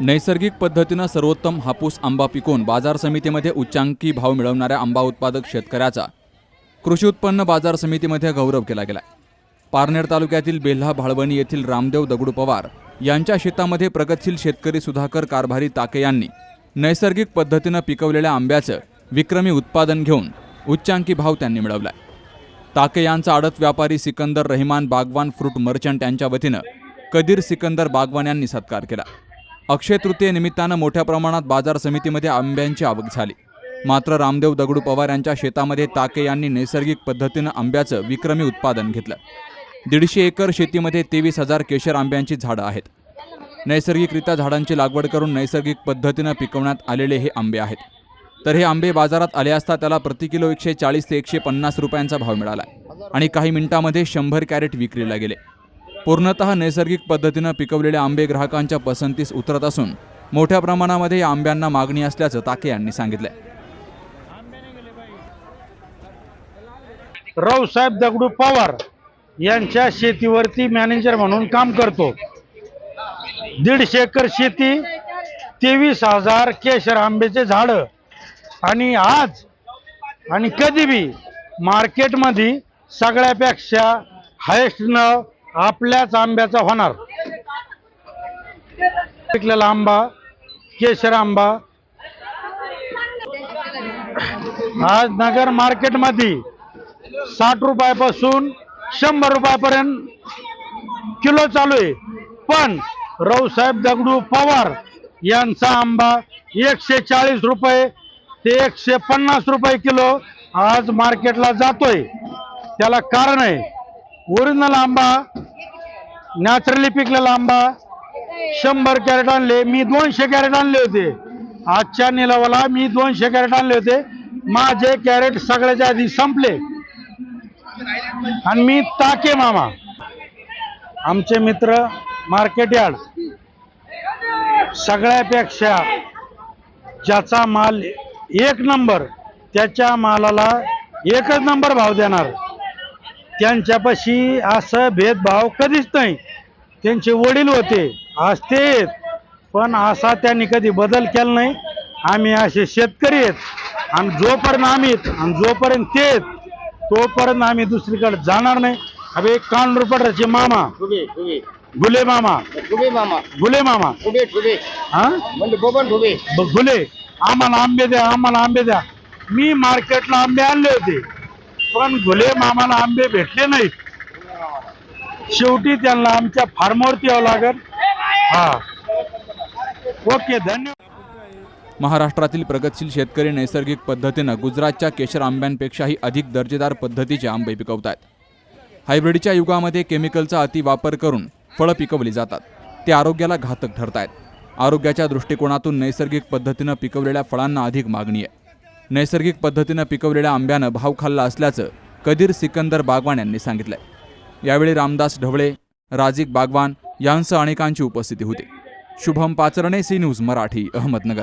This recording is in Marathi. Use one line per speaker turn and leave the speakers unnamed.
नैसर्गिक पद्धतीनं सर्वोत्तम हापूस आंबा पिकवून बाजार समितीमध्ये उच्चांकी भाव मिळवणाऱ्या आंबा उत्पादक शेतकऱ्याचा कृषी उत्पन्न बाजार समितीमध्ये गौरव केला गेला पारनेर तालुक्यातील बेल्हा भाळवणी येथील रामदेव दगडू पवार यांच्या शेतामध्ये प्रगतशील शेतकरी सुधाकर कारभारी ताके यांनी नैसर्गिक पद्धतीनं पिकवलेल्या आंब्याचं विक्रमी उत्पादन घेऊन उच्चांकी भाव त्यांनी मिळवलाय. ताके यांचा आडत व्यापारी सिकंदर रहिमान बागवान फ्रूट मर्चंट यांच्या वतीनं कदीर सिकंदर बागवान यांनी सत्कार केला. अक्षय तृतीयेनिमित्तानं मोठ्या प्रमाणात बाजार समितीमध्ये आंब्यांची आवक झाली. मात्र रामदेव दगडू पवार यांच्या शेतामध्ये ताके यांनी नैसर्गिक पद्धतीनं आंब्याचं विक्रमी उत्पादन घेतलं. दीडशे एकर शेतीमध्ये तेवीस हजार केशर आंब्यांची झाडं आहेत. नैसर्गिकरित्या झाडांची लागवड करून नैसर्गिक पद्धतीनं पिकवण्यात आलेले हे आंबे आहेत. तर हे आंबे बाजारात आले असता त्याला प्रति किलो एकशे चाळीस ते एकशे पन्नास रुपयांचा भाव मिळाला आणि काही मिनिटांमध्ये शंभर कॅरेट विक्रीला गेले. पूर्णतः नैसर्गिक पद्धतीनं पिकवलेले आंबे ग्राहकांच्या पसंतीस उतरत असून मोठ्या प्रमाणामध्ये या आंब्यांना मागणी असल्याचं ताके यांनी सांगितलंय.
रावसाहेब दगडू पवार यांच्या शेतीवरती मॅनेजर म्हणून काम करतो. दीडशे एकर शेती तेवीस हजार केशर आंब्याचे झाड. आणि आज आणि कधी बी मार्केटमध्ये सगळ्यापेक्षा हायेस्ट न आपल्याच आंब्याचा होणार. पिकलेला आंबा केशर आंबा. आज नगर मार्केटमध्ये साठ रुपयापासून शंभर रुपयापर्यंत किलो चालू आहे. पण रावसाहेब दगडू पवार यांचा आंबा एकशे चाळीस रुपये ते एकशे पन्नास रुपये किलो आज मार्केटला जातोय. त्याला कारण आहे ओरिजिनल आंबा नॅचरली पिकलेला आंबा शंभर कॅरेट आणले. मी दोनशे कॅरेट आणले होते. आजच्या निलावाला मी दोनशे कॅरेट आणले होते. माझे कॅरेट सगळ्याच्या आधी संपले. आणि मी ताके मामा. आमचे मित्र मार्केट यार्ड. सगळ्यापेक्षा ज्याचा माल एक नंबर त्याच्या मालाला एकच नंबर भाव देणार. त्यांच्यापाशी असं भेदभाव कधीच नाही. त्यांचे वडील होते आज ते आहेत पण असा त्यांनी कधी बदल केला नाही. आम्ही असे शेतकरी आहेत. आणि जोपर्यंत आम्ही आणि जोपर्यंत ते तोपर्यंत आम्ही दुसरीकडे जाणार नाही. अबे कांडूरपटाचे मामा.
ठुबे ठुबे.
गुले मामा.
ठुबे मामा.
गुले मामा.
ठुबे ठुबे.
हा?
म्हणजे बोबन ठुबे.
ब- गुले आम्हाला आंबे द्या आम्हाला आंबे द्या. मी मार्केटला आंबे आणले होते. पण गुले मामाला आंबे भेटले नाहीत. शेवटी त्यांना आमच्या फार्मवरती यावं लागेल. हा. ओके धन्यवाद.
महाराष्ट्रातील प्रगतशील शेतकरी नैसर्गिक पद्धतीनं गुजरातच्या केशर आंब्यांपेक्षाही अधिक दर्जेदार पद्धतीचे आंबे पिकवत आहेत. हायब्रिडच्या युगामध्ये केमिकलचा अतिवापर करून फळं पिकवली जातात. ते आरोग्याला घातक ठरत आहेत आरोग्याच्या दृष्टिकोनातून नैसर्गिक पद्धतीनं पिकवलेल्या फळांना अधिक मागणी आहे. नैसर्गिक पद्धतीनं पिकवलेल्या आंब्यानं भाव खाल्ला असल्याचं कदीर सिकंदर बागवान यांनी सांगितलंय. यावेळी रामदास ढवळे राजिक बागवान यांसह अनेकांची उपस्थिती होती. Shubham Pacharne C news Marathi Ahmednagar.